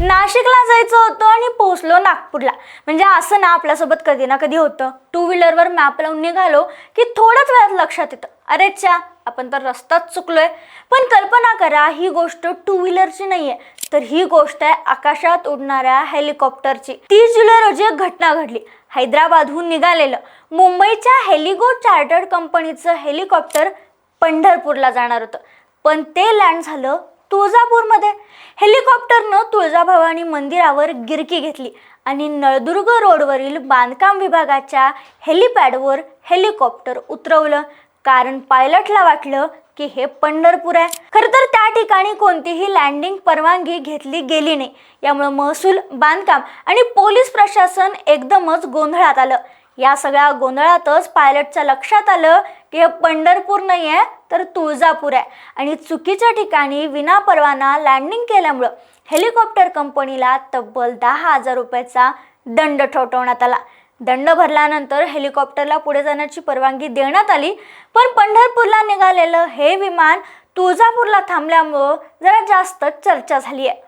नाशिकला जायचं होतं आणि पोहोचलो नागपूरला. म्हणजे असं ना आपल्यासोबत कधी ना कधी होतं. टू व्हीलरवर मॅप लावून निघालो की थोड्याच वेळात लक्षात येतं. अरे च्या आपण तर रस्ताच चुकलोय. पण कल्पना करा ही गोष्ट टू व्हीलरची नाही आहे तर ही गोष्ट आहे आकाशात उडणाऱ्या हेलिकॉप्टरची. तीस जुलै रोजी एक घटना घडली. हैदराबादहून निघालेलं. मुंबईच्या हेलिगो चार्टर्ड कंपनीचं हेलिकॉप्टर पंढरपूरला जाणार होतं. पण ते लँड झालं तुळजापूरमध्ये. हेलिकॉप्टरनं तुळजाभवानी मंदिरावर गिरकी घेतली आणि नळदुर्ग रोडवरील बांधकाम विभागाच्या हेलिपॅडवर हेलिकॉप्टर उतरवलं. कारण पायलटला वाटलं की हे पंढरपूर आहे. खरं तर त्या ठिकाणी कोणतीही लँडिंग परवानगी घेतली गेली नाही. यामुळे महसूल बांधकाम आणि पोलीस प्रशासन एकदमच गोंधळात आलं. या सगळ्या गोंधळातच पायलटच्या लक्षात आलं की हे पंढरपूर नाही आहे तर तुळजापूर आहे. आणि चुकीच्या ठिकाणी विनापरवाना लँडिंग केल्यामुळं हेलिकॉप्टर कंपनीला तब्बल दहा हजार रुपयाचा दंड ठोठवण्यात आला. दंड भरल्यानंतर हेलिकॉप्टरला पुढे जाण्याची परवानगी देण्यात आली पण पंढरपूरला निघालेलं हे विमान तुळजापूरला थांबल्यामुळं जरा जास्त चर्चा झाली आहे